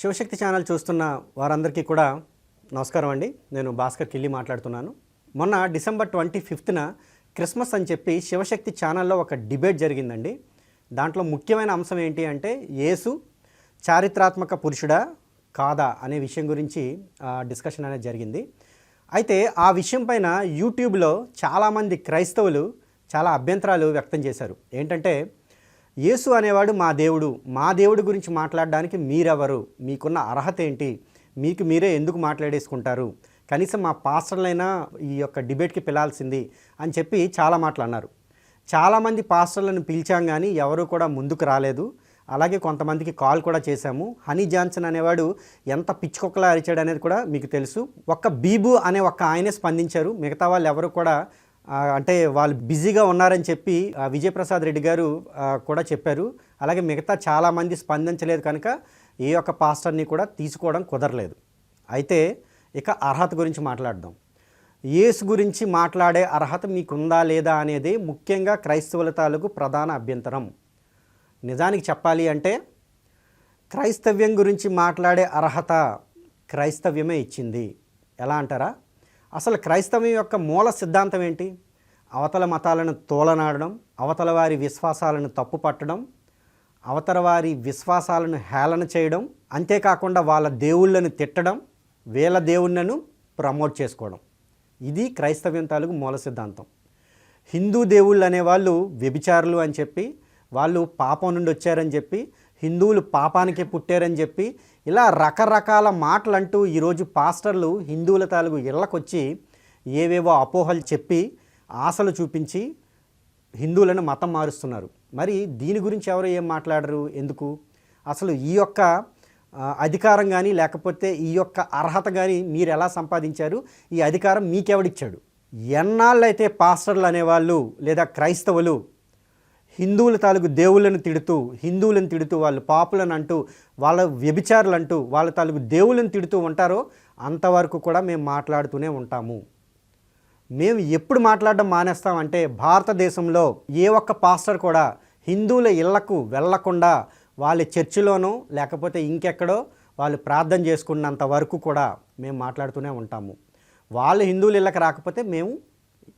Shivashakti channel చూస్తున్న వారందరికీ కూడా నమస్కారం అండి. నేను భాస్కర్ కిల్లి మాట్లాడుతున్నాను. మొన్న డిసెంబర్ ట్వంటీ ఫిఫ్త్న క్రిస్మస్ అని చెప్పి శివశక్తి ఛానల్లో ఒక డిబేట్ జరిగిందండి. దాంట్లో ముఖ్యమైన అంశం ఏంటి అంటే యేసు చారిత్రాత్మక పురుషుడా కాదా అనే విషయం గురించి డిస్కషన్ అనేది జరిగింది. అయితే ఆ విషయం పైన యూట్యూబ్లో చాలామంది క్రైస్తవులు చాలా అభ్యంతరాలు వ్యక్తం చేశారు. ఏంటంటే యేసు అనేవాడు మా దేవుడు మా దేవుడి గురించి మాట్లాడడానికి మీరెవరు? మీకున్న అర్హత ఏంటి? మీకు మీరే ఎందుకు మాట్లాడేసుకుంటారు? కనీసం మా పాస్టర్లైనా ఈ యొక్క డిబేట్కి పిలాల్సింది అని చెప్పి చాలా మాటలు అన్నారు. చాలామంది పాస్టర్లను పిలిచాం కానీ ఎవరు కూడా ముందుకు రాలేదు. అలాగే కొంతమందికి కాల్ కూడా చేశాము. హనీ జాన్సన్ అనేవాడు ఎంత పిచ్చుకొక్కలా అరిచాడు అనేది కూడా మీకు తెలుసు. ఒక్క బీబు అనే ఒక్క ఆయనే స్పందించారు. మిగతా వాళ్ళు ఎవరు కూడా అంటే వాళ్ళు బిజీగా ఉన్నారని చెప్పి విజయప్రసాద్ రెడ్డి గారు కూడా చెప్పారు. అలాగే మిగతా చాలామంది స్పందించలేదు కనుక ఏ ఒక్క పాస్టర్ని కూడా తీసుకోవడం కుదరలేదు. అయితే ఇక అర్హత గురించి మాట్లాడదాం. యేసు గురించి మాట్లాడే అర్హత మీకుందా లేదా అనేది ముఖ్యంగా క్రైస్తవుల తాలూకు ప్రధాన అభ్యంతరం. నిజానికి చెప్పాలి అంటే క్రైస్తవ్యం గురించి మాట్లాడే అర్హత క్రైస్తవ్యమే ఇచ్చింది. ఎలా అంటారా? అసలు క్రైస్తవ్యం యొక్క మూల సిద్ధాంతం ఏంటి? అవతల మతాలను తోలనాడడం అవతల వారి విశ్వాసాలను తప్పుపట్టడం అవతల వారి విశ్వాసాలను హేళన చేయడం అంతేకాకుండా వాళ్ళ దేవుళ్ళను తిట్టడం వీళ్ళ దేవుళ్ళను ప్రమోట్ చేసుకోవడం. ఇది క్రైస్తవ్యం తాలూకు మూల సిద్ధాంతం. హిందూ దేవుళ్ళు అనేవాళ్ళు వ్యభిచారులు అని చెప్పి వాళ్ళు పాపం నుండి వచ్చారని చెప్పి హిందువులు పాపానికే పుట్టారని చెప్పి ఇలా రకరకాల మాటలు అంటూ ఈరోజు పాస్టర్లు హిందువుల తాలూకు ఇళ్ళకొచ్చి ఏవేవో అపోహలు చెప్పి ఆశలు చూపించి హిందువులను మతం మారుస్తున్నారు. మరి దీని గురించి ఎవరు ఏం మాట్లాడరు? ఎందుకు? అసలు ఈ యొక్క అధికారం కానీ లేకపోతే ఈ యొక్క అర్హత కానీ మీరు ఎలా సంపాదించారు? ఈ అధికారం మీకెవడిచ్చాడు? ఎన్నాళ్ళైతే పాస్టర్లు అనేవాళ్ళు లేదా క్రైస్తవులు హిందువుల తాలూకు దేవుళ్ళను తిడుతూ హిందువులను తిడుతూ వాళ్ళు పాపులను అంటూ వాళ్ళ వ్యభిచారులు అంటూ వాళ్ళ తాలూకు దేవుళ్ళని తిడుతూ ఉంటారో అంతవరకు కూడా మేము మాట్లాడుతూనే ఉంటాము. మేము ఎప్పుడు మాట్లాడడం మానేస్తామంటే భారతదేశంలో ఏ ఒక్క పాస్టర్ కూడా హిందువుల ఇళ్ళకు వెళ్ళకుండా వాళ్ళ చర్చిలోనో లేకపోతే ఇంకెక్కడో వాళ్ళు ప్రార్థన చేసుకున్నంత వరకు కూడా మేము మాట్లాడుతూనే ఉంటాము. వాళ్ళు హిందువుల ఇళ్ళకి రాకపోతే మేము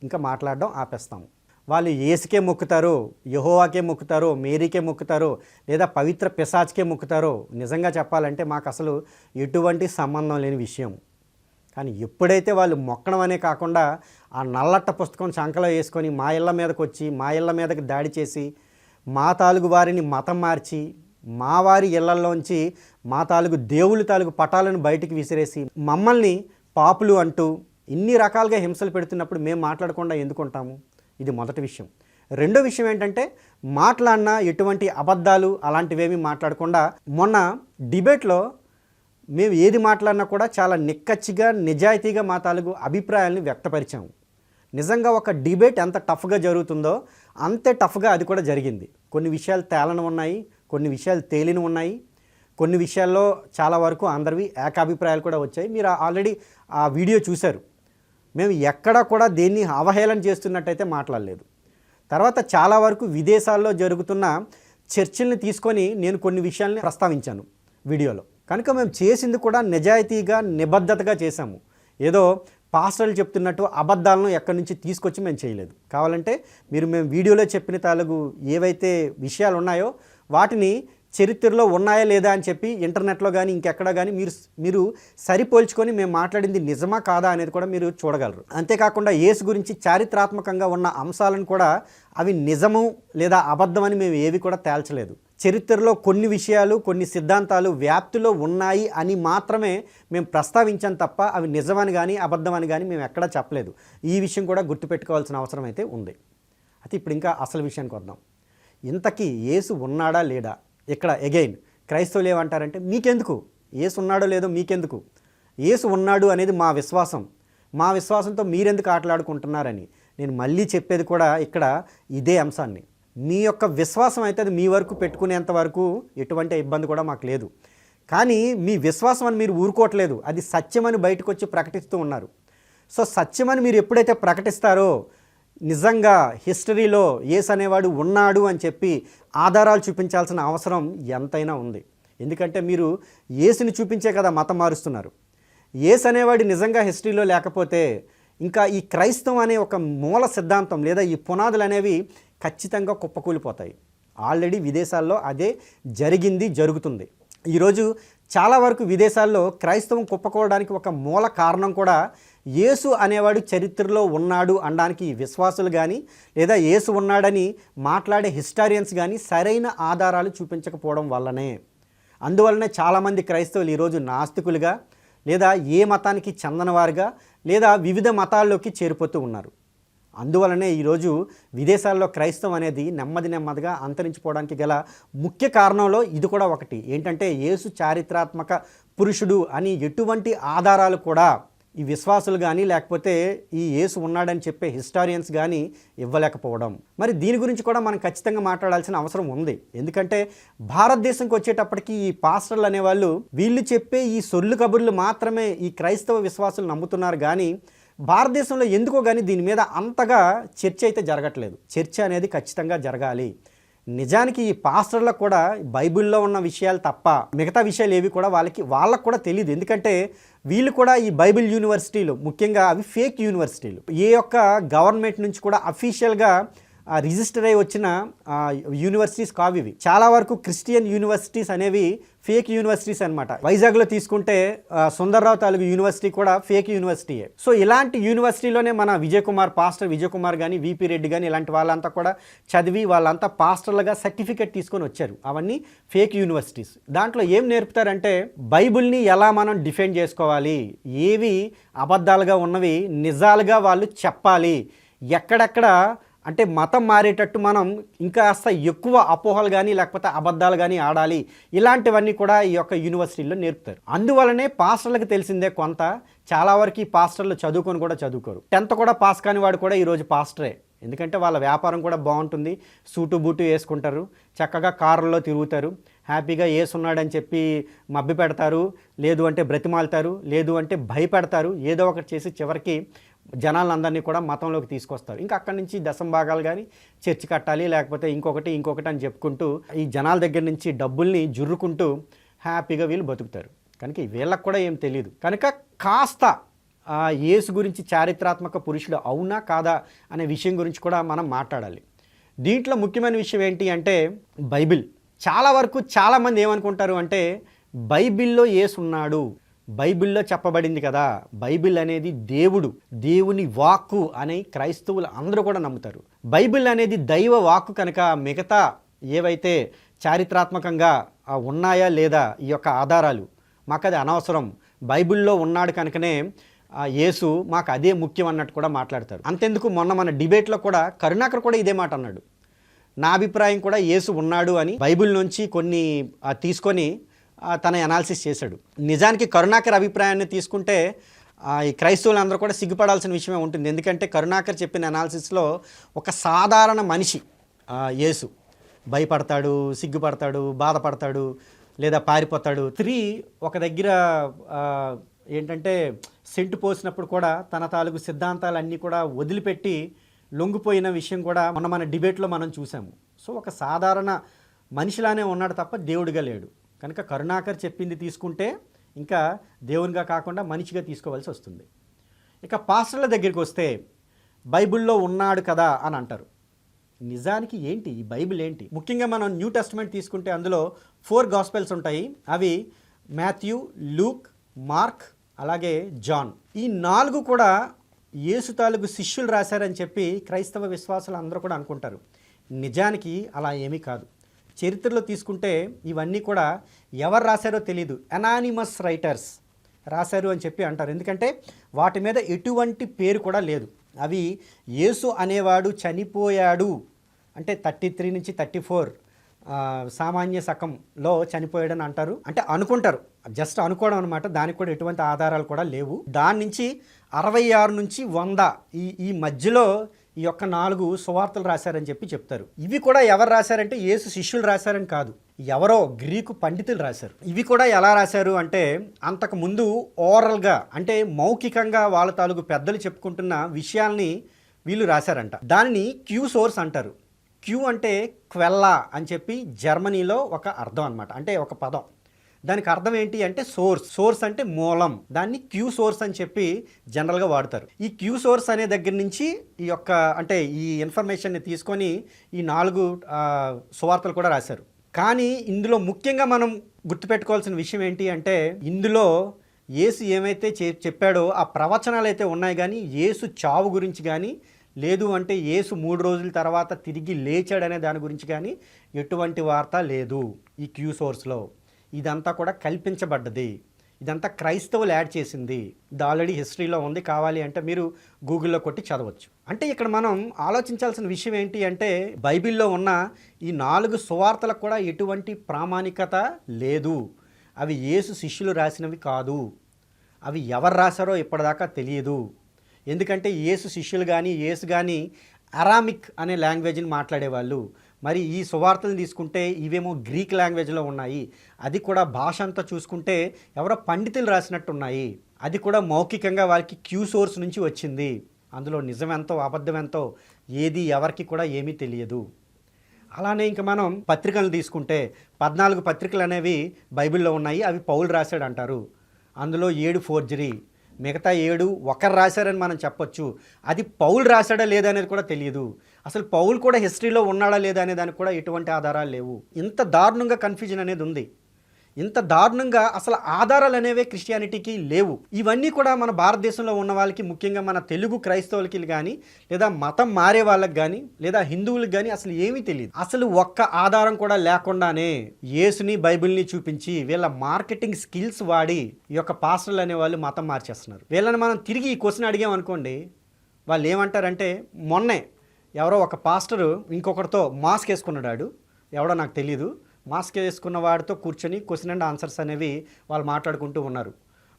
ఇంకా మాట్లాడడం ఆపేస్తాము. వాళ్ళు ఏసుకే మొక్కుతారో యహోవాకే మొక్కుతారో మేరీకే మొక్కుతారో లేదా పవిత్ర పిశాచ్కే మొక్కుతారో నిజంగా చెప్పాలంటే మాకు అసలు ఎటువంటి సంబంధం లేని విషయం. కానీ ఎప్పుడైతే వాళ్ళు మొక్కడం అనే కాకుండా ఆ నల్లట్ట పుస్తకం చంకలో వేసుకొని మా ఇళ్ళ మీదకి వచ్చి మా ఇళ్ళ మీదకి దాడి చేసి మా తాలుగు వారిని మతం మార్చి మా వారి ఇళ్ళలోంచి మా తాలుగు దేవుళ్ళ తాలూకు పటాలను బయటికి విసిరేసి మమ్మల్ని పాపులు అంటూ ఇన్ని రకాలుగా హింసలు పెడుతున్నప్పుడు మేము మాట్లాడకుండా ఎందుకుంటాము ఇది మొదటి విషయం. రెండో విషయం ఏంటంటే మాట్లాడిన ఎటువంటి అబద్ధాలు అలాంటివేమీ మాట్లాడకుండా మొన్న డిబేట్లో మేము ఏది మాట్లాడినా కూడా చాలా నిక్కచ్చిగా నిజాయితీగా మా తాలూకు అభిప్రాయాలను వ్యక్తపరిచాము. నిజంగా ఒక డిబేట్ ఎంత టఫ్గా జరుగుతుందో అంతే టఫ్గా అది కూడా జరిగింది. కొన్ని విషయాలు తేలని ఉన్నాయి కొన్ని విషయాలు తేలిని ఉన్నాయి. కొన్ని విషయాల్లో చాలా వరకు అందరివి ఏకాభిప్రాయాలు కూడా వచ్చాయి. మీరు ఆల్రెడీ ఆ వీడియో చూశారు. మేము ఎక్కడా కూడా దేన్ని అవహేళన చేస్తున్నట్టయితే మాట్లాడలేదు. తర్వాత చాలా వరకు విదేశాల్లో జరుగుతున్న చర్చల్ని తీసుకొని నేను కొన్ని విషయాల్ని ప్రస్తావించాను వీడియోలో. కనుక మేము చేసింది కూడా నిజాయితీగా నిబద్ధతగా చేశాము. ఏదో పాస్టర్లు చెప్తున్నట్టు అబద్ధాలను ఎక్కడి నుంచి తీసుకొచ్చి మేము చేయలేదు. కావాలంటే మీరు మేము వీడియోలో చెప్పిన తాలూకు ఏవైతే విషయాలు ఉన్నాయో వాటిని చరిత్రలో ఉన్నాయా లేదా అని చెప్పి ఇంటర్నెట్లో కానీ ఇంకెక్కడ కానీ మీరు మీరు సరిపోల్చుకొని మేము మాట్లాడింది నిజమా కాదా అనేది కూడా మీరు చూడగలరు. అంతేకాకుండా యేసు గురించి చారిత్రాత్మకంగా ఉన్న అంశాలను కూడా అవి నిజము లేదా అబద్ధం అని మేము ఏవి కూడా తేల్చలేదు. చరిత్రలో కొన్ని విషయాలు కొన్ని సిద్ధాంతాలు వ్యాప్తిలో ఉన్నాయి అని మాత్రమే మేము ప్రస్తావించాం తప్ప అవి నిజమని కానీ అబద్ధమని కానీ మేము ఎక్కడా చెప్పలేదు. ఈ విషయం కూడా గుర్తుపెట్టుకోవాల్సిన అవసరం అయితే ఉంది. అయితే ఇప్పుడు ఇంకా అసలు విషయానికి వద్దాం. ఇంతకీ యేసు ఉన్నాడా లేడా? ఇక్కడ ఎగైన్ క్రైస్తవులు ఏమంటారంటే మీకెందుకు? ఏసు ఉన్నాడో లేదో మీకెందుకు? ఏసు ఉన్నాడు అనేది మా విశ్వాసం. మా విశ్వాసంతో మీరెందుకు ఆటలాడుకుంటున్నారని. నేను మళ్ళీ చెప్పేది కూడా ఇక్కడ ఇదే అంశాన్ని. మీ యొక్క విశ్వాసం అయితే అది మీ వరకు పెట్టుకునేంత వరకు ఎటువంటి ఇబ్బంది కూడా మాకు లేదు. కానీ మీ విశ్వాసం అని మీరు ఊరుకోవట్లేదు. అది సత్యమని బయటకు వచ్చి ప్రకటిస్తూ ఉన్నారు. సో సత్యమని మీరు ఎప్పుడైతే ప్రకటిస్తారో నిజంగా హిస్టరీలో ఏసు అనేవాడు ఉన్నాడు అని చెప్పి ఆధారాలు చూపించాల్సిన అవసరం ఎంతైనా ఉంది. ఎందుకంటే మీరు ఏసుని చూపించే కదా మతం మారుస్తున్నారు. ఏస్ అనేవాడు నిజంగా హిస్టరీలో లేకపోతే ఇంకా ఈ క్రైస్తవం అనే ఒక మూల సిద్ధాంతం లేదా ఈ పునాదులు అనేవి ఖచ్చితంగా కుప్పకూలిపోతాయి. ఆల్రెడీ విదేశాల్లో అదే జరిగింది జరుగుతుంది. ఈరోజు చాలా వరకు విదేశాల్లో క్రైస్తవం కుప్పకూడడానికి ఒక మూల కారణం కూడా యేసు అనేవాడు చరిత్రలో ఉన్నాడు అనడానికి విశ్వాసులు కానీ లేదా యేసు ఉన్నాడని మాట్లాడే హిస్టారియన్స్ కానీ సరైన ఆధారాలు చూపించకపోవడం వల్లనే. అందువలనే చాలామంది క్రైస్తవులు ఈరోజు నాస్తికులుగా లేదా ఏ మతానికి చెందనవారుగా లేదా వివిధ మతాల్లోకి చేరిపోతూ ఉన్నారు. అందువలనే ఈరోజు విదేశాల్లో క్రైస్తవం అనేది నెమ్మది నెమ్మదిగా అంతరించిపోవడానికి గల ముఖ్య కారణంలో ఇది కూడా ఒకటి. ఏంటంటే యేసు చారిత్రాత్మక పురుషుడు అని ఎటువంటి ఆధారాలు కూడా ఈ విశ్వాసులు కానీ లేకపోతే ఈ యేసు ఉన్నాడని చెప్పే హిస్టారియన్స్ కానీ ఇవ్వలేకపోవడం. మరి దీని గురించి కూడా మనం ఖచ్చితంగా మాట్లాడాల్సిన అవసరం ఉంది. ఎందుకంటే భారతదేశంకి వచ్చేటప్పటికి ఈ పాస్టర్లు అనేవాళ్ళు వీళ్ళు చెప్పే ఈ సొల్లు కబుర్లు మాత్రమే ఈ క్రైస్తవ విశ్వాసులు నమ్ముతున్నారు కానీ భారతదేశంలో ఎందుకో కానీ దీని మీద అంతగా చర్చ అయితే జరగట్లేదు. చర్చ అనేది ఖచ్చితంగా జరగాలి. నిజానికి ఈ పాస్టర్లకు కూడా బైబిల్లో ఉన్న విషయాలు తప్ప మిగతా విషయాలు ఏవి కూడా వాళ్ళకి వాళ్ళకు కూడా తెలియదు ఎందుకంటే వీళ్ళు కూడా ఈ బైబిల్ యూనివర్సిటీలు ముఖ్యంగా అవి ఫేక్ యూనివర్సిటీలు. ఏ యొక్క గవర్నమెంట్ నుంచి కూడా అఫీషియల్గా రిజిస్టర్ అయి వచ్చిన యూనివర్సిటీస్ కావు ఇవి. చాలా వరకు క్రిస్టియన్ యూనివర్సిటీస్ అనేవి ఫేక్ యూనివర్సిటీస్ అనమాట వైజాగ్లో తీసుకుంటే సుందర్రావు తాలూకు యూనివర్సిటీ కూడా ఫేక్ యూనివర్సిటీయే సో ఇలాంటి యూనివర్సిటీలోనే మన విజయ్ కుమార్ పాస్టర్ విజయ్ కుమార్ కానీ విపి రెడ్డి కానీ ఇలాంటి వాళ్ళంతా కూడా చదివి వాళ్ళంతా పాస్టర్లుగా సర్టిఫికేట్ తీసుకొని వచ్చారు. అవన్నీ ఫేక్ యూనివర్సిటీస్ దాంట్లో ఏం నేర్పుతారంటే బైబిల్ని ఎలా మనం డిఫెండ్ చేసుకోవాలి? ఏవి అబద్ధాలుగా ఉన్నవి? నిజాలుగా వాళ్ళు చెప్పాలి. ఎక్కడెక్కడ అంటే మతం మారేటట్టు మనం ఇంకా కాస్త ఎక్కువ అపోహలు కానీ లేకపోతే అబద్ధాలు కానీ ఆడాలి. ఇలాంటివన్నీ కూడా ఈ యొక్క యూనివర్సిటీల్లో నేర్పుతారు. అందువలనే పాస్టర్లకు తెలిసిందే కొంత. చాలా వరకు ఈ పాస్టర్లు చదువుకొని కూడా చదువుకోరు. టెన్త్ కూడా పాస్ కాని వాడు కూడా ఈరోజు పాస్టరే. ఎందుకంటే వాళ్ళ వ్యాపారం కూడా బాగుంటుంది. సూటు బూటు వేసుకుంటారు. చక్కగా కారుల్లో తిరుగుతారు. హ్యాపీగా ఏసున్నాడని చెప్పి మబ్బి పెడతారు. లేదు అంటే బ్రతిమాలుతారు. లేదు అంటే భయపెడతారు. ఏదో ఒకటి చేసి చివరికి జనాలందరినీ కూడా మతంలోకి తీసుకొస్తారు. ఇంకా అక్కడి నుంచి దశం భాగాలు కానీ చర్చి కట్టాలి లేకపోతే ఇంకొకటి ఇంకొకటి అని చెప్పుకుంటూ ఈ జనాల దగ్గర నుంచి డబ్బుల్ని జుర్రుకుంటూ హ్యాపీగా వీళ్ళు బతుకుతారు. కనుక వీళ్ళకి కూడా ఏం తెలియదు కనుక కాస్త యేసు గురించి చారిత్రాత్మక పురుషుడు అవునా కాదా అనే విషయం గురించి కూడా మనం మాట్లాడాలి. దీంట్లో ముఖ్యమైన విషయం ఏంటి అంటే బైబిల్. చాలా వరకు చాలామంది ఏమనుకుంటారు అంటే బైబిల్లో ఏసు ఉన్నాడు బైబిల్లో చెప్పబడింది కదా బైబిల్ అనేది దేవుడు దేవుని వాక్కు అని క్రైస్తవులు అందరూ కూడా నమ్ముతారు. బైబిల్ అనేది దైవ వాక్కు కనుక మిగతా ఏవైతే చారిత్రాత్మకంగా ఉన్నాయా లేదా ఈ యొక్క ఆధారాలు మాకు అది అనవసరం. బైబిల్లో ఉన్నాడు కనుకనే ఆ, యేసు మాకు అదే ముఖ్యం అన్నట్టు కూడా మాట్లాడతారు. అంతెందుకు మొన్న మన డిబేట్లో కూడా కరుణాకర్ కూడా ఇదే మాట అన్నాడు. నా అభిప్రాయం కూడా యేసు ఉన్నాడు అని బైబిల్ నుంచి కొన్ని తీసుకొని తన అనాలిసిస్ చేశాడు. నిజానికి కరుణాకర్ అభిప్రాయాన్ని తీసుకుంటే ఈ క్రైస్తవులందరూ కూడా సిగ్గుపడాల్సిన విషయమే ఉంటుంది. ఎందుకంటే కరుణాకర్ చెప్పిన అనాలిసిస్లో ఒక సాధారణ మనిషి యేసు. భయపడతాడు సిగ్గుపడతాడు బాధపడతాడు లేదా పారిపోతాడు. త్రీ ఒక దగ్గర ఏంటంటే సెంటు పోసినప్పుడు కూడా తన తాలూకు సిద్ధాంతాలన్నీ కూడా వదిలిపెట్టి లొంగిపోయిన విషయం కూడా మనం మన డిబేట్లో మనం చూసాము. సో ఒక సాధారణ మనిషిలానే ఉన్నాడు తప్ప దేవుడిగా లేడు. కనుక కరుణాకర్ చెప్పింది తీసుకుంటే ఇంకా దేవునిగా కాకుండా మనిషిగా తీసుకోవాల్సి వస్తుంది. ఇక పాస్టర్ల దగ్గరికి వస్తే బైబిల్లో ఉన్నాడు కదా అని అంటారు. నిజానికి ఏంటి? ఈ బైబిల్ ఏంటి? ముఖ్యంగా మనం న్యూ టెస్ట్మెంట్ తీసుకుంటే అందులో ఫోర్ గాస్పెల్స్ ఉంటాయి. అవి మాథ్యూ లూక్ మార్క్ అలాగే జాన్. ఈ నాలుగు కూడా యేసు తాలూకు శిష్యులు రాశారని చెప్పి క్రైస్తవ విశ్వాసులు అందరూ కూడా అనుకుంటారు. నిజానికి అలా ఏమీ కాదు. చరిత్రలో తీసుకుంటే ఇవన్నీ కూడా ఎవరు రాశారో తెలియదు అనానిమస్ రైటర్స్ రాశారు అని చెప్పి అంటారు. ఎందుకంటే వాటి మీద ఎటువంటి పేరు కూడా లేదు. అవి యేసు అనేవాడు చనిపోయాడు. అంటే థర్టీ త్రీ నుంచి థర్టీ ఫోర్ సామాన్య శకంలో చనిపోయాడని అంటారు. అంటే అనుకుంటారు. జస్ట్ అనుకోవడం అనమాట దానికి కూడా ఎటువంటి ఆధారాలు కూడా లేవు. దాని నుంచి అరవై ఆరు నుంచి వంద ఈ ఈ మధ్యలో ఈ యొక్క నాలుగు సువార్తలు రాశారని చెప్పి చెప్తారు. ఇవి కూడా ఎవరు రాశారంటే యేసు శిష్యులు రాశారని కాదు. ఎవరో గ్రీకు పండితులు రాశారు. ఇవి కూడా ఎలా రాశారు అంటే అంతకు ముందు ఓరల్గా అంటే మౌఖికంగా వాళ్ళ తాలూకు పెద్దలు చెప్పుకుంటున్న విషయాల్ని వీళ్ళు రాశారంట. దానిని క్యూ సోర్స్ అంటారు. క్యూ అంటే క్వెల్లా అని చెప్పి జర్మనీలో ఒక అర్థం అనమాట అంటే ఒక పదం. దానికి అర్థం ఏంటి అంటే సోర్స్. సోర్స్ అంటే మూలం. దాన్ని క్యూ సోర్స్ అని చెప్పి జనరల్గా వాడతారు. ఈ క్యూ సోర్స్ అనే దగ్గర నుంచి ఈ యొక్క అంటే ఈ ఇన్ఫర్మేషన్ని తీసుకొని ఈ నాలుగు సువార్తలు కూడా రాశారు. కానీ ఇందులో ముఖ్యంగా మనం గుర్తుపెట్టుకోవాల్సిన విషయం ఏంటి అంటే ఇందులో యేసు ఏమైతే చె- చెప్పాడో ఆ ప్రవచనాలు అయితే ఉన్నాయి కానీ యేసు చావు గురించి కానీ లేదు అంటే యేసు మూడు రోజుల తర్వాత తిరిగి లేచాడనే దాని గురించి కానీ ఎటువంటి వార్త లేదు ఈ క్యూ సోర్స్లో. ఇదంతా కూడా కల్పించబడ్డది. ఇదంతా క్రైస్తవులు యాడ్ చేసింది. ఇది ఆల్రెడీ హిస్టరీలో ఉంది. కావాలి అంటే మీరు గూగుల్లో కొట్టి చదవచ్చు. అంటే ఇక్కడ మనం ఆలోచించాల్సిన విషయం ఏంటి అంటే బైబిల్లో ఉన్న ఈ నాలుగు సువార్తలకు కూడా ఎటువంటి ప్రామాణికత లేదు. అవి యేసు శిష్యులు రాసినవి కాదు. అవి ఎవరు రాశారో ఇప్పటిదాకా తెలియదు. ఎందుకంటే యేసు శిష్యులు కానీ యేసు కానీ అరామిక్ అనే లాంగ్వేజ్ని మాట్లాడేవాళ్ళు. మరి ఈ సువార్తలు తీసుకుంటే ఇవేమో గ్రీక్ లాంగ్వేజ్లో ఉన్నాయి. అది కూడా భాష అంతా చూసుకుంటే ఎవరో పండితులు రాసినట్టు ఉన్నాయి అది కూడా మౌఖికంగా వారికి క్యూ సోర్స్ నుంచి వచ్చింది. అందులో నిజమెంతో అబద్ధమెంతో ఏది ఎవరికి కూడా ఏమీ తెలియదు. అలానే ఇంకా మనం పత్రికలు తీసుకుంటే పద్నాలుగు పత్రికలు అనేవి బైబిల్లో ఉన్నాయి. అవి పౌలు రాశాడు అంటారు అందులో ఏడు ఫోర్జరీ మిగతా ఏడు ఒకరు రాశారని మనం చెప్పొచ్చు. అది పౌలు రాశాడా లేదా అనేది కూడా తెలియదు. అసలు పౌల్ కూడా హిస్టరీలో ఉన్నాడా లేదా అనే దానికి కూడా ఎటువంటి ఆధారాలు లేవు. ఇంత దారుణంగా కన్ఫ్యూజన్ అనేది ఉంది. ఇంత దారుణంగా అసలు ఆధారాలు అనేవే క్రిస్టియానిటీకి లేవు. ఇవన్నీ కూడా మన భారతదేశంలో ఉన్న వాళ్ళకి ముఖ్యంగా మన తెలుగు క్రైస్తవులకి కానీ లేదా మతం మారే వాళ్ళకి కానీ లేదా హిందువులకు కానీ అసలు ఏమీ తెలియదు అసలు ఒక్క ఆధారం కూడా లేకుండానే యేసుని బైబిల్ని చూపించి వీళ్ళ మార్కెటింగ్ స్కిల్స్ వాడి ఈ యొక్క పాస్టర్లు అనే వాళ్ళు మతం మార్చేస్తున్నారు. వీళ్ళని మనం తిరిగి ఈ క్వశ్చన్ అడిగామనుకోండి వాళ్ళు ఏమంటారంటే మొన్నే ఎవరో ఒక పాస్టరు ఇంకొకరితో మాస్క్ వేసుకున్నాడు ఆడు ఎవడో నాకు తెలియదు మాస్క్ వేసుకున్న వాడితో కూర్చొని క్వశ్చన్ అండ్ ఆన్సర్స్ అనేవి వాళ్ళు మాట్లాడుకుంటూ ఉన్నారు.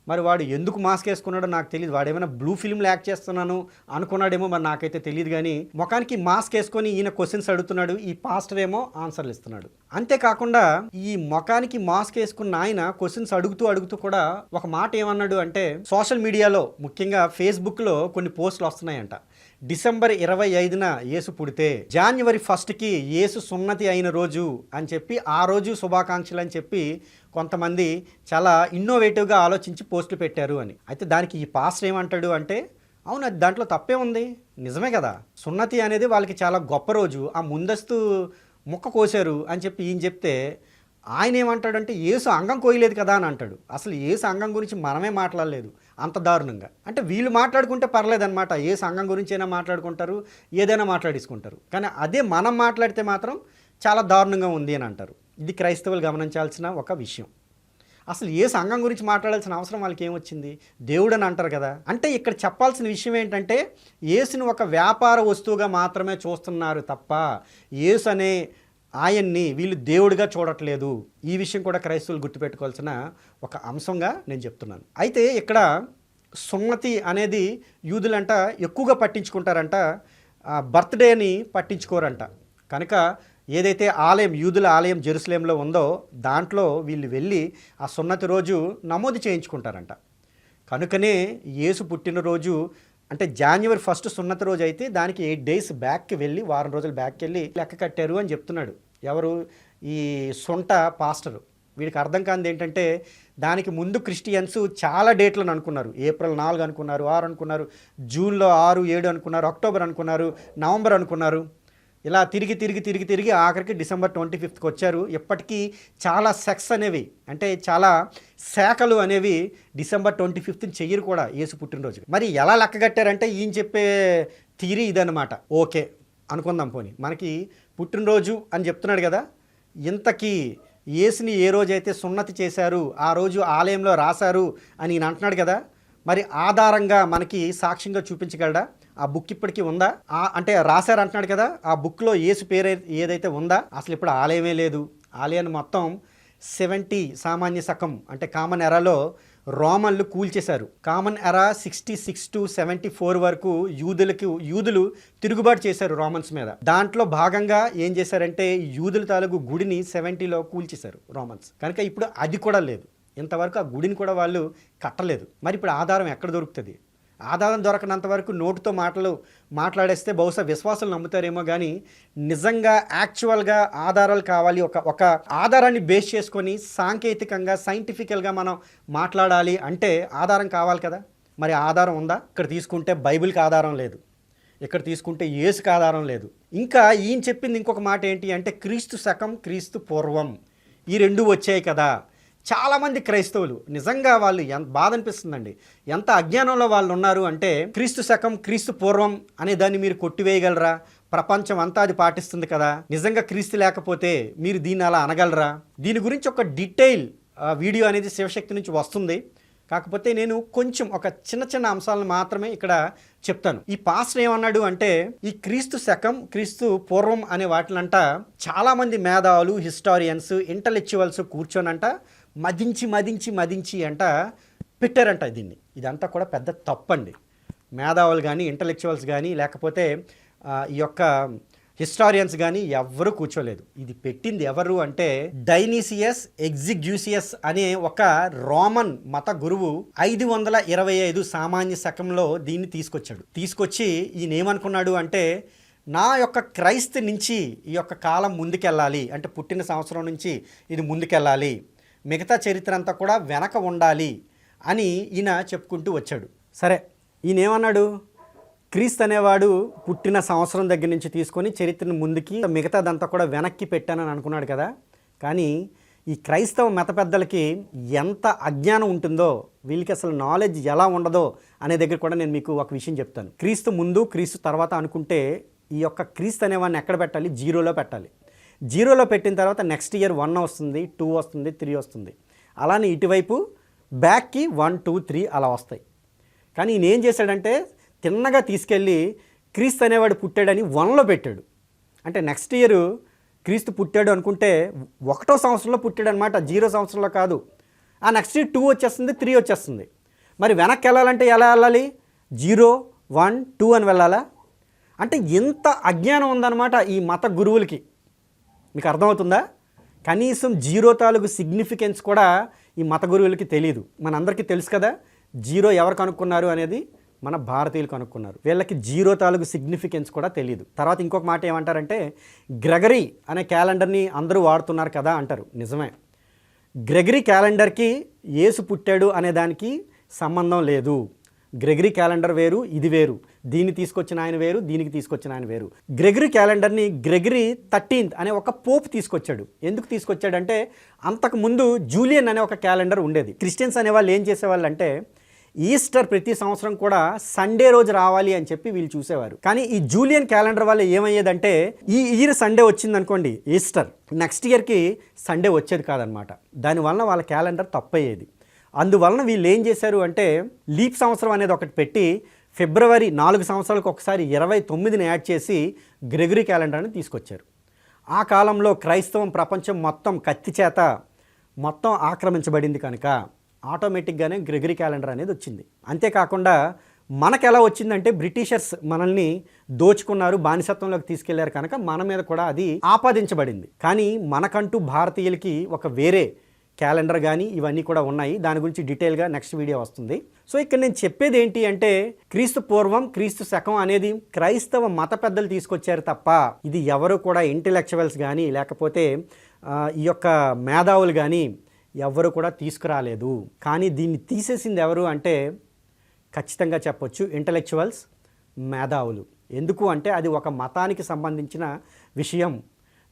మరి వాడు ఎందుకు మాస్క్ వేసుకున్నాడో నాకు తెలియదు వాడు ఏమైనా బ్లూ ఫిల్మ్ యాక్ట్ చేస్తున్నాను అనుకున్నాడేమో మరి నాకైతే తెలియదు కానీ ముఖానికి మాస్క్ వేసుకొని ఈయన క్వశ్చన్స్ అడుగుతున్నాడు ఈ పాస్టర్ ఏమో ఆన్సర్లు ఇస్తున్నాడు. అంతేకాకుండా ఈ ముఖానికి మాస్క్ వేసుకున్న ఆయన క్వశ్చన్స్ అడుగుతూ అడుగుతూ కూడా ఒక మాట ఏమన్నాడు అంటే సోషల్ మీడియాలో ముఖ్యంగా ఫేస్బుక్లో కొన్ని పోస్టులు వస్తున్నాయంట. డిసెంబర్ ఇరవై ఐదున యేసు పుడితే జాన్వరి ఫస్ట్కి యేసు సున్నతి అయిన రోజు అని చెప్పి ఆ రోజు శుభాకాంక్షలు అని చెప్పి కొంతమంది చాలా ఇన్నోవేటివ్గా ఆలోచించి పోస్టులు పెట్టారు అని. అయితే దానికి ఈ పాస్టర్ ఏమంటాడు అంటే అవును అది దాంట్లో తప్పే ఉంది. నిజమే కదా. సున్నతి అనేది వాళ్ళకి చాలా గొప్ప రోజు. ఆ ముందస్తు ముక్క కోసారు అని చెప్పి ఈయన చెప్తే ఆయన ఏమంటాడంటే ఏసు అంగం కోయలేదు కదా అని అంటాడు. అసలు ఏసు అంగం గురించి మనమే మాట్లాడలేదు. అంత దారుణంగా. అంటే వీళ్ళు మాట్లాడుకుంటే పర్లేదన్నమాట. ఏ సంఘం గురించి అయినా మాట్లాడుకుంటారు ఏదైనా మాట్లాడేసుకుంటారు. కానీ అదే మనం మాట్లాడితే మాత్రం చాలా దారుణంగా ఉంది అని అంటారు. ఇది క్రైస్తవులు గమనించాల్సిన ఒక విషయం. అసలు ఏ సంఘం గురించి మాట్లాడాల్సిన అవసరం వాళ్ళకి ఏమొచ్చింది దేవుడు అని అంటారు కదా. అంటే ఇక్కడ చెప్పాల్సిన విషయం ఏంటంటే యేసుని ఒక వ్యాపార వస్తువుగా మాత్రమే చూస్తున్నారు తప్ప యేసు అనే ఆయన్ని వీళ్ళు దేవుడిగా చూడట్లేదు. ఈ విషయం కూడా క్రైస్తవులు గుర్తుపెట్టుకోవాల్సిన ఒక అంశంగా నేను చెప్తున్నాను. అయితే ఇక్కడ సున్నతి అనేది యూదులంట ఎక్కువగా పట్టించుకుంటారంట ఆ, బర్త్డేని పట్టించుకోరంట. కనుక ఏదైతే ఆలయం యూదుల ఆలయం జెరూసలేంలో ఉందో దాంట్లో వీళ్ళు వెళ్ళి ఆ సున్నతి రోజు నమోదు చేయించుకుంటారంట. కనుకనే యేసు పుట్టినరోజు అంటే జనవరి ఫస్ట్ సున్నతి రోజు అయితే దానికి ఎయిట్ డేస్ బ్యాక్కి వెళ్ళి వారం రోజులు బ్యాక్కి వెళ్ళి లెక్క కట్టారు అని చెప్తున్నాడు. ఎవరు? ఈ సొంట పాస్టరు. వీడికి అర్థం కానిది ఏంటంటే దానికి ముందు క్రిస్టియన్స్ చాలా డేట్లను అనుకున్నారు. ఏప్రిల్ నాలుగు అనుకున్నారు ఆరు అనుకున్నారు జూన్లో ఆరు ఏడు అనుకున్నారు అక్టోబర్ అనుకున్నారు నవంబర్ అనుకున్నారు. ఇలా తిరిగి తిరిగి తిరిగి తిరిగి ఆఖరికి డిసెంబర్ ట్వంటీ ఫిఫ్త్కి వచ్చారు. ఇప్పటికీ చాలా సెక్స్ అనేవి అంటే చాలా శాఖలు అనేవి డిసెంబర్ ట్వంటీ ఫిఫ్త్ని చెయ్యరు కూడా యేసు పుట్టినరోజు మరి ఎలా లెక్క కట్టారంటే ఈయన చెప్పే థియరీ ఇదనమాట ఓకే అనుకుందాం పోని. మనకి పుట్టినరోజు అని చెప్తున్నాడు కదా. ఇంతకీ యేసుని ఏ రోజైతే సున్నతి చేశారు ఆ రోజు ఆలయంలో రాశారు అని ఈయన అంటున్నాడు కదా. మరి ఆధారంగా మనకి సాక్ష్యంగా చూపించగలడా? ఆ బుక్ ఇప్పటికీ ఉందా? ఆ అంటే రాశారు అంటున్నాడు కదా. ఆ బుక్లో ఏసు పేరు ఏదైతే ఉందా? అసలు ఇప్పుడు ఆలయమే లేదు. ఆలయాన్ని మొత్తం సెవెంటీ సామాన్య శకం అంటే కామన్ ఎరాలో రోమన్లు కూల్చేశారు. Common era sixty six to seventy four వరకు యూదులకు యూదులు తిరుగుబాటు చేశారు రోమన్స్ మీద. దాంట్లో భాగంగా ఏం చేశారంటే యూదుల తాలూకు గుడిని సెవెంటీలో కూల్చేశారు రోమన్స్. కనుక ఇప్పుడు అది కూడా లేదు. ఇంతవరకు ఆ గుడిని కూడా వాళ్ళు కట్టలేదు. మరి ఇప్పుడు ఆధారం ఎక్కడ దొరుకుతుంది? ఆధారం దొరకనంత వరకు నోటుతో మాటలు మాట్లాడేస్తే బహుశా విశ్వాసాలు నమ్ముతారేమో కానీ నిజంగా యాక్చువల్గా ఆధారాలు కావాలి. ఒక ఒక ఆధారాన్ని బేస్ చేసుకొని సాంకేతికంగా సైంటిఫికల్గా మనం మాట్లాడాలి అంటే ఆధారం కావాలి కదా. మరి ఆధారం ఉందా? ఇక్కడ తీసుకుంటే బైబిల్కి ఆధారం లేదు. ఇక్కడ తీసుకుంటే ఏసుకు ఆధారం లేదు. ఇంకా ఈయన చెప్పింది ఇంకొక మాట ఏంటి అంటే క్రీస్తు శకం క్రీస్తు పూర్వం. ఈ రెండు వచ్చాయి కదా. చాలామంది క్రైస్తవులు నిజంగా వాళ్ళు ఎంత బాధ అనిపిస్తుందండి ఎంత అజ్ఞానంలో వాళ్ళు ఉన్నారు అంటే క్రీస్తు శకం క్రీస్తు పూర్వం అనే దాన్ని మీరు కొట్టివేయగలరా? ప్రపంచం అంతా అది పాటిస్తుంది కదా? నిజంగా క్రీస్తు లేకపోతే మీరు దీన్ని అలా అనగలరా? దీని గురించి ఒక డీటెయిల్ వీడియో అనేది శివశక్తి నుంచి వస్తుంది. కాకపోతే నేను కొంచెం ఒక చిన్న చిన్న అంశాలను మాత్రమే ఇక్కడ చెప్తాను. ఈ పాస్టర్ ఏమన్నాడు అంటే ఈ క్రీస్తు శకం క్రీస్తు పూర్వం అనే వాటిలంట చాలామంది మేధావులు హిస్టారియన్స్ ఇంటలెక్చువల్స్ కూర్చొనంట. మదించి మదించి మదించి అంట పెట్టారంట దీన్ని. ఇదంతా కూడా పెద్ద తప్పండి. మేధావులు కానీ ఇంటలెక్చువల్స్ కానీ లేకపోతే ఈ యొక్క హిస్టారియన్స్ కానీ ఎవ్వరూ కూర్చోలేదు. ఇది పెట్టింది ఎవరు అంటే డైనీసియస్ ఎగ్జిగ్యూసియస్ అనే ఒక రోమన్ మత గురువు ఐదు వందల ఇరవై ఐదు సామాన్య శకంలో దీన్ని తీసుకొచ్చాడు. తీసుకొచ్చి ఈయన ఏమనుకున్నాడు అంటే నా యొక్క క్రైస్త నుంచి ఈ యొక్క కాలం ముందుకెళ్ళాలి. అంటే పుట్టిన సంవత్సరం నుంచి ఇది ముందుకెళ్ళాలి. మిగతా చరిత్ర అంతా కూడా వెనక ఉండాలి అని ఈయన చెప్పుకుంటూ వచ్చాడు. సరే ఈయన ఏమన్నాడు క్రీస్తు అనేవాడు పుట్టిన సంవత్సరం దగ్గర నుంచి తీసుకొని చరిత్రను ముందుకి మిగతాదంతా కూడా వెనక్కి పెట్టానని అనుకున్నాడు కదా. కానీ ఈ క్రైస్తవ మత పెద్దలకి ఎంత అజ్ఞానం ఉంటుందో వీళ్ళకి అసలు నాలెడ్జ్ ఎలా ఉండదో అనే దగ్గర కూడా నేను మీకు ఒక విషయం చెప్తాను. క్రీస్తు ముందు క్రీస్తు తర్వాత అనుకుంటే ఈ యొక్క క్రీస్తు అనేవాడిని ఎక్కడ పెట్టాలి? జీరోలో పెట్టాలి. జీరోలో పెట్టిన తర్వాత నెక్స్ట్ ఇయర్ వన్ వస్తుంది టూ వస్తుంది త్రీ వస్తుంది. అలానే ఇటువైపు బ్యాక్కి వన్ టూ త్రీ అలా వస్తాయి. కానీ ఈయన ఏం చేశాడంటే తిన్నగా తీసుకెళ్ళి క్రీస్తు అనేవాడు పుట్టాడని వన్లో పెట్టాడు. అంటే నెక్స్ట్ ఇయర్ క్రీస్తు పుట్టాడు అనుకుంటే ఒకటో సంవత్సరంలో పుట్టాడు అనమాట జీరో సంవత్సరంలో కాదు. ఆ నెక్స్ట్ ఇయర్ టూ వచ్చేస్తుంది త్రీ వచ్చేస్తుంది. మరి వెనక్కి వెళ్ళాలంటే ఎలా వెళ్ళాలి? జీరో వన్ టూ అని వెళ్ళాలా? అంటే ఎంత అజ్ఞానం ఉందన్నమాట ఈ మత గురువులకి. మీకు అర్థమవుతుందా? కనీసం జీరో తాలూకు సిగ్నిఫికెన్స్ కూడా ఈ మత గురువులకి తెలియదు మనందరికీ తెలుసు కదా జీరో ఎవరు కనుక్కున్నారు అనేది? మన భారతీయులు కనుక్కున్నారు. వీళ్ళకి జీరో తాలూకు సిగ్నిఫికెన్స్ కూడా తెలియదు తర్వాత ఇంకొక మాట ఏమంటారంటే గ్రెగరీ అనే క్యాలెండర్ని అందరూ వాడుతున్నారు కదా అంటారు. నిజమే. గ్రెగరీ క్యాలెండర్కి ఏసు పుట్టాడు అనే దానికి సంబంధం లేదు. గ్రెగరీ క్యాలెండర్ వేరు ఇది వేరు. దీన్ని తీసుకొచ్చిన ఆయన వేరు దీనికి తీసుకొచ్చిన ఆయన వేరు. గ్రెగరీ క్యాలెండర్ని గ్రెగరీ థర్టీన్త్ అనే ఒక పోప్ తీసుకొచ్చాడు. ఎందుకు తీసుకొచ్చాడంటే అంతకు ముందు జూలియన్ అనే ఒక క్యాలెండర్ ఉండేది. క్రిస్టియన్స్ అనే వాళ్ళు ఏం చేసేవాళ్ళు అంటే ఈస్టర్ ప్రతి సంవత్సరం కూడా సండే రోజు రావాలి అని చెప్పి వీళ్ళు చూసేవారు. కానీ ఈ జూలియన్ క్యాలెండర్ వల్ల ఏమయ్యేదంటే ఈ ఇయర్ సండే వచ్చింది అనుకోండి ఈస్టర్. నెక్స్ట్ ఇయర్కి సండే వచ్చేది కాదనమాట. దానివల్ల వాళ్ళ క్యాలెండర్ తప్పయ్యేది. అందువలన వీళ్ళు ఏం చేశారు అంటే లీప్ సంవత్సరం అనేది ఒకటి పెట్టి ఫిబ్రవరి నాలుగు సంవత్సరాలకు ఒకసారి ఇరవై తొమ్మిదిని యాడ్ చేసి గ్రెగరీ క్యాలెండర్ని తీసుకొచ్చారు. ఆ కాలంలో క్రైస్తవం ప్రపంచం మొత్తం కత్తి చేత మొత్తం ఆక్రమించబడింది కనుక ఆటోమేటిక్గానే గ్రెగరీ క్యాలెండర్ అనేది వచ్చింది. అంతేకాకుండా మనకు ఎలా వచ్చిందంటే బ్రిటిషర్స్ మనల్ని దోచుకున్నారు బానిసత్వంలోకి తీసుకెళ్ళారు కనుక మన మీద కూడా అది ఆపాదించబడింది. కానీ మనకంటూ భారతీయులకి ఒక వేరే క్యాలెండర్ కానీ ఇవన్నీ కూడా ఉన్నాయి. దాని గురించి డీటెయిల్గా నెక్స్ట్ వీడియో వస్తుంది. సో ఇక్కడ నేను చెప్పేది ఏంటి అంటే క్రీస్తు పూర్వం క్రీస్తు శకం అనేది క్రైస్తవ మత పెద్దలు తీసుకొచ్చారు తప్ప ఇది ఎవరు కూడా ఇంటలెక్చువల్స్ కానీ లేకపోతే ఈ యొక్క మేధావులు కానీ ఎవరు కూడా తీసుకురాలేదు. కానీ దీన్ని తీసేసింది ఎవరు అంటే ఖచ్చితంగా చెప్పొచ్చు ఇంటలెక్చువల్స్ మేధావులు. ఎందుకు అంటే అది ఒక మతానికి సంబంధించిన విషయం.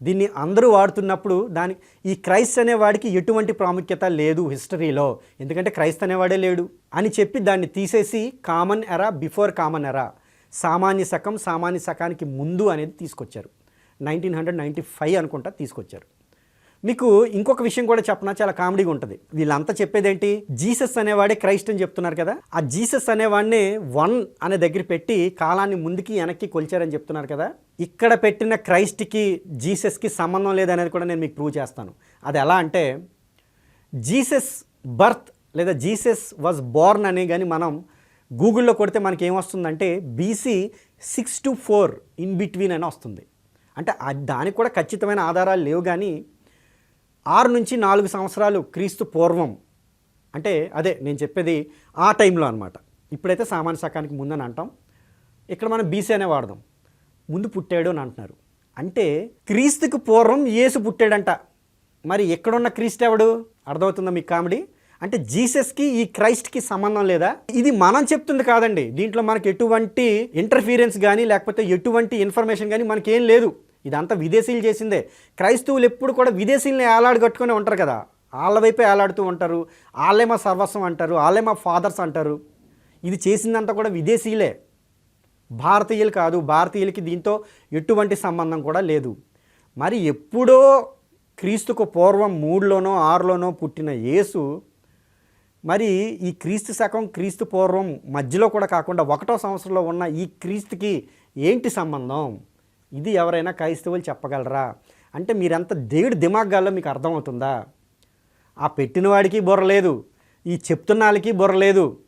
దీన్ని అందరూ వాడుతున్నప్పుడు దాని ఈ క్రైస్ట్ అనేవాడికి ఎటువంటి ప్రాముఖ్యత లేదు హిస్టరీలో. ఎందుకంటే క్రైస్ట్ అనేవాడే లేడు అని చెప్పి దాన్ని తీసేసి కామన్ ఎరా బిఫోర్ కామన్ ఎరా సామాన్య శకం సామాన్య శకానికి ముందు అనేది తీసుకొచ్చారు. నైన్టీన్ హండ్రెడ్ నైంటీ ఫైవ్ అనుకుంటా తీసుకొచ్చారు. మీకు ఇంకొక విషయం కూడా చెప్పనా? చాలా కామెడీగా ఉంటుంది. వీళ్ళంతా చెప్పేదేంటి? జీసస్ అనేవాడే క్రైస్ట్ అని చెప్తున్నారు కదా. ఆ జీసస్ అనేవాడిని వన్ అనే దగ్గర పెట్టి కాలాన్ని ముందుకి వెనక్కి కొలిచారని చెప్తున్నారు కదా. ఇక్కడ పెట్టిన క్రైస్ట్కి జీసస్కి సంబంధం లేదనేది కూడా నేను మీకు ప్రూవ్ చేస్తాను. అది ఎలా అంటే జీసస్ బర్త్ లేదా జీసస్ వాజ్ బోర్న్ అని కానీ మనం గూగుల్లో కొడితే మనకి ఏమొస్తుందంటే BC six to four in between అని వస్తుంది. అంటే దానికి కూడా ఖచ్చితమైన ఆధారాలు లేవు కానీ ఆరు నుంచి నాలుగు సంవత్సరాలు క్రీస్తు పూర్వం. అంటే అదే నేను చెప్పేది ఆ టైంలో అనమాట ఇప్పుడైతే సామాన్య శాఖానికి ముందని అంటాం. ఇక్కడ మనం బీసీ అనే వాడదాం. ముందు పుట్టాడు అని అంటున్నారు. అంటే క్రీస్తుకు పూర్వం యేసు పుట్టాడంట. మరి ఎక్కడున్న క్రీస్తు ఎవడు? అర్థమవుతుందా మీకు కామెడీ? అంటే జీసస్కి ఈ క్రైస్ట్కి సంబంధం లేదా? ఇది మనం చెప్తుంది కాదండి. దీంట్లో మనకి ఎటువంటి ఇంటర్ఫీరెన్స్ కానీ లేకపోతే ఎటువంటి ఇన్ఫర్మేషన్ కానీ మనకేం లేదు. ఇదంతా విదేశీయులు చేసిందే. క్రైస్తవులు ఎప్పుడు కూడా విదేశీయుల్ని ఏలాడుగట్టుకునే ఉంటారు కదా. వాళ్ళ వైపే ఏలాడుతూ ఉంటారు. వాళ్ళే మా సర్వస్వం అంటారు. వాళ్ళే మా ఫాదర్స్ అంటారు. ఇది చేసిందంతా కూడా విదేశీయులే. భారతీయులు కాదు. భారతీయులకి దీంతో ఎటువంటి సంబంధం కూడా లేదు. మరి ఎప్పుడో క్రీస్తుకు పూర్వం మూడులోనో ఆరులోనో పుట్టిన యేసు మరి ఈ క్రీస్తు శకం క్రీస్తు పూర్వం మధ్యలో కూడా కాకుండా ఒకటో సంవత్సరంలో ఉన్న ఈ క్రీస్తుకి ఏంటి సంబంధం? ఇది ఎవరైనా క్రైస్తవులు చెప్పగలరా? అంటే మీరంత దేవుడి దిమాగ్గాల్లో మీకు అర్థమవుతుందా? ఆ పెట్టిన వాడికి బుర్ర లేదు ఈ చెప్తున్న వాళ్ళకి బుర్ర లేదు.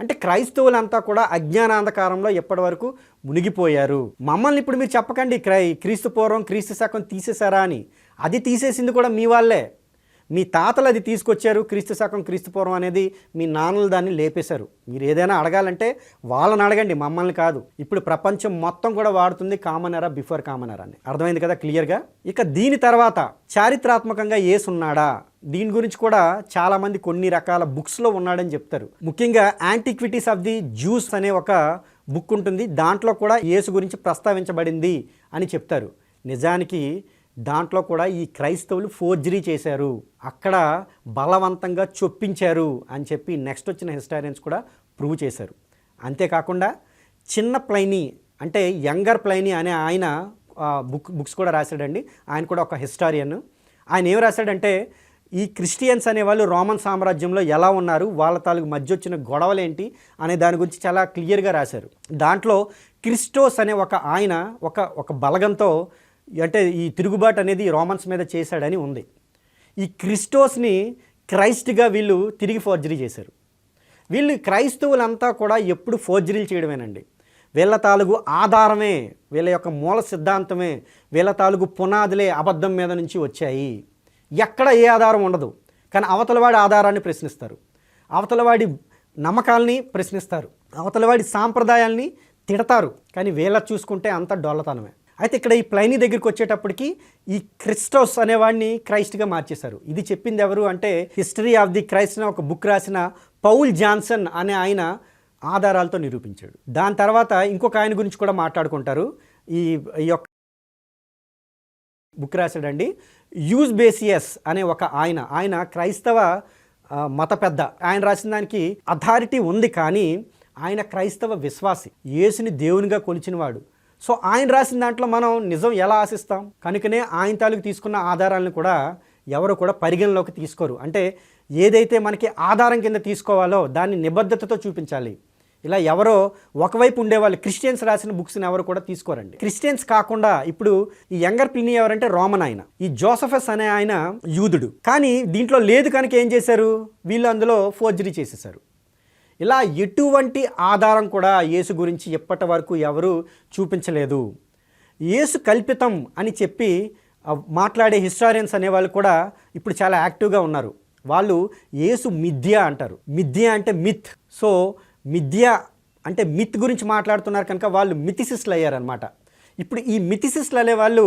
అంటే క్రైస్తవులంతా కూడా అజ్ఞానాంధకారంలో ఎప్పటి వరకు మునిగిపోయారు? మమ్మల్ని ఇప్పుడు మీరు చెప్పకండి క్రై క్రీస్తు పూర్వం క్రీస్తు శకం తీసేశారా అని. అది తీసేసింది కూడా మీ వాళ్ళే. మీ తాతలు అది తీసుకొచ్చారు క్రీస్తు శకం క్రీస్తు పూర్వం అనేది మీ నాన్నలు దాన్ని లేపేశారు. మీరు ఏదైనా అడగాలంటే వాళ్ళని అడగండి మమ్మల్ని కాదు. ఇప్పుడు ప్రపంచం మొత్తం కూడా వాడుతుంది కామన్ ఎరా బిఫోర్ కామన్ ఎరా అని. అర్థమైంది కదా క్లియర్గా? ఇక దీని తర్వాత చారిత్రాత్మకంగా ఏసున్నాడా దీని గురించి కూడా చాలామంది కొన్ని రకాల బుక్స్లో ఉన్నాడని చెప్తారు. ముఖ్యంగా యాంటిక్విటీస్ ఆఫ్ ది జ్యూస్ అనే ఒక బుక్ ఉంటుంది. దాంట్లో కూడా యేసు గురించి ప్రస్తావించబడింది అని చెప్తారు. నిజానికి దాంట్లో కూడా ఈ క్రైస్తవులు ఫోర్జరీ చేశారు. అక్కడ బలవంతంగా చొప్పించారు అని చెప్పి నెక్స్ట్ వచ్చిన హిస్టారియన్స్ కూడా ప్రూవ్ చేశారు. అంతేకాకుండా చిన్న ప్లైనీ అంటే యంగర్ ప్లైనీ అనే ఆయన బుక్ బుక్స్ కూడా రాశాడండి. ఆయన కూడా ఒక హిస్టారియన్. ఆయన ఏం రాశాడంటే ఈ క్రిస్టియన్స్ అనేవాళ్ళు రోమన్ సామ్రాజ్యంలో ఎలా ఉన్నారు వాళ్ళ తాలూకు మధ్య వచ్చిన గొడవలు ఏంటి అనే దాని గురించి చాలా క్లియర్గా రాశారు. దాంట్లో క్రిస్టోస్ అనే ఒక ఆయన ఒక ఒక బలగంతో అంటే ఈ తిరుగుబాటు అనేది రోమన్స్ మీద చేశాడని ఉంది. ఈ క్రిస్టోస్ని క్రైస్ట్గా వీళ్ళు తిరిగి ఫోర్జరీ చేశారు. వీళ్ళు క్రైస్తవులంతా కూడా ఎప్పుడు ఫోర్జరీలు చేయడమేనండి. వీళ్ళ తాలూకు ఆధారమే వీళ్ళ యొక్క మూల సిద్ధాంతమే వీళ్ళ తాలూకు పునాదులే అబద్ధం మీద నుంచి వచ్చాయి. ఎక్కడ ఏ ఆధారం ఉండదు. కానీ అవతలవాడి ఆధారాన్ని ప్రశ్నిస్తారు. అవతలవాడి నమ్మకాల్ని ప్రశ్నిస్తారు. అవతలవాడి సాంప్రదాయాల్ని తిడతారు. కానీ వీళ్ళ చూసుకుంటే అంత డొల్లతనమే. అయితే ఇక్కడ ఈ ప్లైనీ దగ్గరికి వచ్చేటప్పటికి ఈ క్రిస్టోస్ అనేవాడిని క్రైస్ట్గా మార్చేశారు. ఇది చెప్పింది ఎవరు అంటే హిస్టరీ ఆఫ్ ది క్రైస్ట్ ఒక బుక్ రాసిన పౌల్ జాన్సన్ అనే ఆయన ఆధారాలతో నిరూపించాడు. దాని తర్వాత ఇంకొక ఆయన గురించి కూడా మాట్లాడుకుంటారు. ఈ ఈ యొక్క బుక్ రాశాడండి. యూజ్ బేసియస్ అనే ఒక ఆయన ఆయన క్రైస్తవ మత పెద్ద. ఆయన రాసిన దానికి అథారిటీ ఉంది కానీ ఆయన క్రైస్తవ విశ్వాసి. యేసుని దేవునిగా కొలిచినవాడు. సో ఆయన రాసిన దాంట్లో మనం నిజం ఎలా ఆశిస్తాం? కనుకనే ఆయన తాలూకు తీసుకున్న ఆధారాలను కూడా ఎవరు కూడా పరిగణలోకి తీసుకోరు. అంటే ఏదైతే మనకి ఆధారం కింద తీసుకోవాలో దాన్ని నిబద్ధతతో చూపించాలి. ఇలా ఎవరో ఒకవైపు ఉండేవాళ్ళు క్రిస్టియన్స్ రాసిన బుక్స్ని ఎవరు కూడా తీసుకోరండి. క్రిస్టియన్స్ కాకుండా ఇప్పుడు ఈ యంగర్ ప్లినీ ఎవరంటే రోమన్ ఆయన. ఈ జోసఫస్ అనే ఆయన యూదుడు. కానీ దీంట్లో లేదు కనుక ఏం చేశారు? వీళ్ళు అందులో ఫోర్జరీ చేసేసారు ఇలా ఎటువంటి ఆధారం కూడా యేసు గురించి ఎప్పటి వరకు ఎవరు చూపించలేదు. యేసు కల్పితం అని చెప్పి మాట్లాడే హిస్టారియన్స్ అనేవాళ్ళు కూడా ఇప్పుడు చాలా యాక్టివ్గా ఉన్నారు. వాళ్ళు యేసు మిథ్య అంటారు. మిథ్య అంటే మిత్ సో మిథ్య అంటే మిత్ గురించి మాట్లాడుతున్నారు కనుక వాళ్ళు మిథిసిస్టులు అయ్యారనమాట ఇప్పుడు ఈ మిథిసిస్టులు అనే వాళ్ళు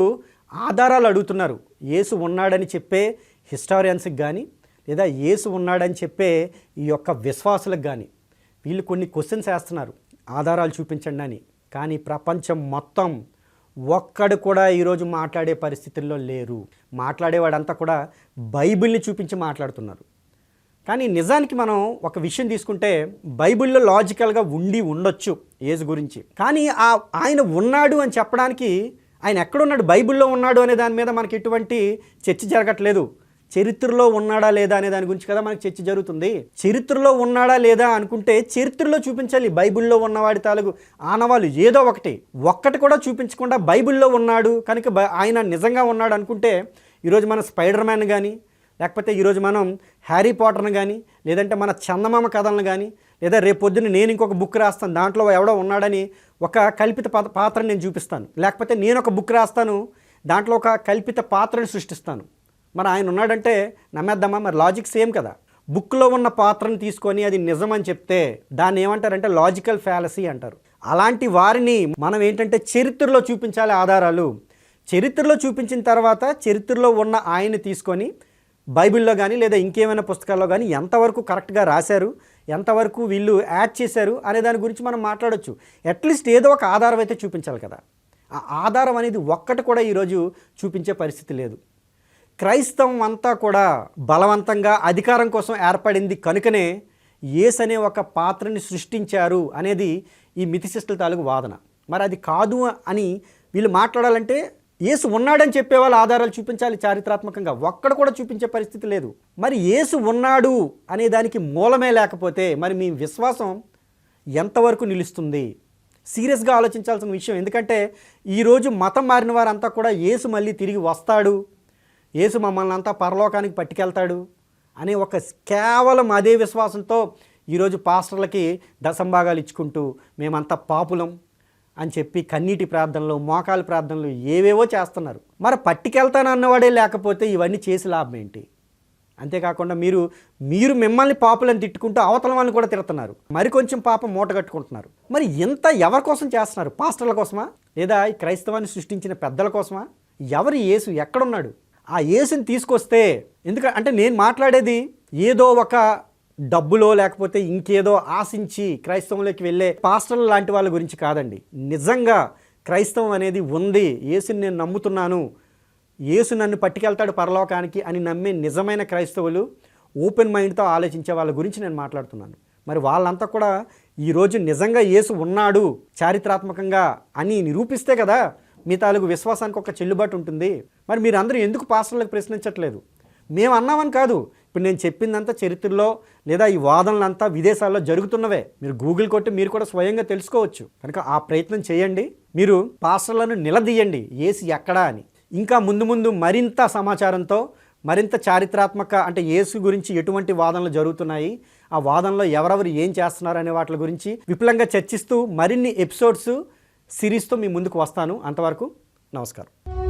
ఆధారాలు అడుగుతున్నారు. యేసు ఉన్నాడని చెప్పే హిస్టారియన్స్కి కానీ లేదా యేసు ఉన్నాడని చెప్పే ఈ యొక్క విశ్వాసులకు కానీ వీళ్ళు కొన్ని క్వశ్చన్స్ వేస్తున్నారు. ఆధారాలు చూపించండి అని. కానీ ప్రపంచం మొత్తం ఒక్కడు కూడా ఈరోజు మాట్లాడే పరిస్థితుల్లో లేరు. మాట్లాడేవాడంతా కూడా బైబిల్ని చూపించి మాట్లాడుతున్నారు. కానీ నిజానికి మనం ఒక విషయం తీసుకుంటే బైబిల్లో లాజికల్గా ఉండి ఉండొచ్చు ఏజ్ గురించి. కానీ ఆ ఆయన ఉన్నాడు అని చెప్పడానికి ఆయన ఎక్కడున్నాడు? బైబిల్లో ఉన్నాడు అనే దాని మీద మనకి ఎటువంటి చర్చ జరగట్లేదు. చరిత్రలో ఉన్నాడా లేదా అనే దాని గురించి కదా మనకి చర్చ జరుగుతుంది. చరిత్రలో ఉన్నాడా లేదా అనుకుంటే చరిత్రలో చూపించాలి. బైబిల్లో ఉన్నవాడి తాలూకు ఆనవాళ్ళు ఏదో ఒకటి. ఒక్కటి కూడా చూపించకుండా బైబిల్లో ఉన్నాడు. కనుక ఆయన నిజంగా ఉన్నాడు అనుకుంటే ఈరోజు మన స్పైడర్ మ్యాన్ కానీ లేకపోతే ఈరోజు మనం హ్యారీ పాటర్ని కానీ లేదంటే మన చందమామ కథలను కానీ లేదా రేపు పొద్దున్న నేను ఇంకొక బుక్ రాస్తాను. దాంట్లో ఎవడో ఉన్నాడని ఒక కల్పిత పాత- పాత్రని నేను చూపిస్తాను. లేకపోతే నేను ఒక బుక్ రాస్తాను. దాంట్లో ఒక కల్పిత పాత్రని సృష్టిస్తాను. మరి ఆయన ఉన్నాడంటే నమ్మేద్దామా? మరి లాజిక్ సేమ్ కదా. బుక్లో ఉన్న పాత్రను తీసుకొని అది నిజమని చెప్తే దాన్ని ఏమంటారంటే లాజికల్ ఫ్యాలసీ అంటారు. అలాంటి వారిని మనం ఏంటంటే చరిత్రలో చూపించాలి ఆధారాలు. చరిత్రలో చూపించిన తర్వాత చరిత్రలో ఉన్న ఆయన్ని తీసుకొని బైబిల్లో కానీ లేదా ఇంకేమైనా పుస్తకాల్లో కానీ ఎంతవరకు కరెక్ట్గా రాశారు? ఎంతవరకు వీళ్ళు యాడ్ చేశారు? అనే దాని గురించి మనం మాట్లాడొచ్చు. అట్లీస్ట్ ఏదో ఒక ఆధారం అయితే చూపించాలి కదా. ఆ ఆధారం అనేది ఒక్కటి కూడా ఈరోజు చూపించే పరిస్థితి లేదు. క్రైస్తవం అంతా కూడా బలవంతంగా అధికారం కోసం ఏర్పడింది కనుకనే యేసు అనే ఒక పాత్రని సృష్టించారు అనేది ఈ మితిశిష్టుల తాలూకు వాదన. మరి అది కాదు అని వీళ్ళు మాట్లాడాలంటే యేసు ఉన్నాడని చెప్పే వాళ్ళ ఆధారాలు చూపించాలి చారిత్రాత్మకంగా. ఒక్కడ కూడా చూపించే పరిస్థితి లేదు. మరి యేసు ఉన్నాడు అనే దానికి మూలమే లేకపోతే మరి మీ విశ్వాసం ఎంతవరకు నిలుస్తుంది? సీరియస్గా ఆలోచించాల్సిన విషయం ఎందుకంటే ఈరోజు మతం మారిన వారంతా కూడా యేసు మళ్ళీ తిరిగి వస్తాడు. యేసు మమ్మల్ని అంతా పరలోకానికి పట్టుకెళ్తాడు అని ఒక కేవలం అదే విశ్వాసంతో ఈరోజు పాస్టర్లకి దశంభాగాలు ఇచ్చుకుంటూ మేమంతా పాపులం అని చెప్పి కన్నీటి ప్రార్థనలు మోకాలి ప్రార్థనలు ఏవేవో చేస్తున్నారు. మరి పట్టుకెళ్తాను అన్నవాడే లేకపోతే ఇవన్నీ చేసి లాభం ఏంటి? అంతేకాకుండా మీరు మీరు మిమ్మల్ని పాపులను తిట్టుకుంటూ అవతల వాళ్ళని కూడా తిడుతున్నారు. మరి కొంచెం పాపం మూట కట్టుకుంటున్నారు. మరి ఇంత ఎవరి కోసం చేస్తున్నారు? పాస్టర్ల కోసమా? లేదా ఈ క్రైస్తవాన్ని సృష్టించిన పెద్దల కోసమా? ఎవరు యేసు? ఎక్కడున్నాడు? ఆ యేసుని తీసుకొస్తే ఎందుకంటే అంటే నేను మాట్లాడేది ఏదో ఒక డబ్బులో లేకపోతే ఇంకేదో ఆశించి క్రైస్తవంలోకి వెళ్ళే పాస్టర్లు లాంటి వాళ్ళ గురించి కాదండి. నిజంగా క్రైస్తవం అనేది ఉంది. ఏసుని నేను నమ్ముతున్నాను. ఏసు నన్ను పట్టుకెళ్తాడు పరలోకానికి అని నమ్మే నిజమైన క్రైస్తవులు ఓపెన్ మైండ్తో ఆలోచించే వాళ్ళ గురించి నేను మాట్లాడుతున్నాను. మరి వాళ్ళంతా కూడా ఈరోజు నిజంగా యేసు ఉన్నాడు చారిత్రాత్మకంగా అని నిరూపిస్తే కదా మీ తాలూకు విశ్వాసానికి ఒక చెల్లుబాటు ఉంటుంది. మరి మీరందరూ ఎందుకు పాస్టర్లకు ప్రశ్నించట్లేదు? మేము అన్నామని కాదు. ఇప్పుడు నేను చెప్పిందంతా చరిత్రలో లేదా ఈ వాదనలంతా విదేశాల్లో జరుగుతున్నవే. మీరు గూగుల్ కొట్టి మీరు కూడా స్వయంగా తెలుసుకోవచ్చు. కనుక ఆ ప్రయత్నం చేయండి. మీరు పాస్టర్లను నిలదీయండి. ఏసి ఎక్కడా అని. ఇంకా ముందు ముందు మరింత సమాచారంతో మరింత చారిత్రాత్మక అంటే యేసు గురించి ఎటువంటి వాదనలు జరుగుతున్నాయి? ఆ వాదనలో ఎవరెవరు ఏం చేస్తున్నారు అనే వాటి గురించి విపులంగా చర్చిస్తూ మరిన్ని ఎపిసోడ్స్ సిరీస్తో మీ ముందుకు వస్తాను. అంతవరకు నమస్కారం.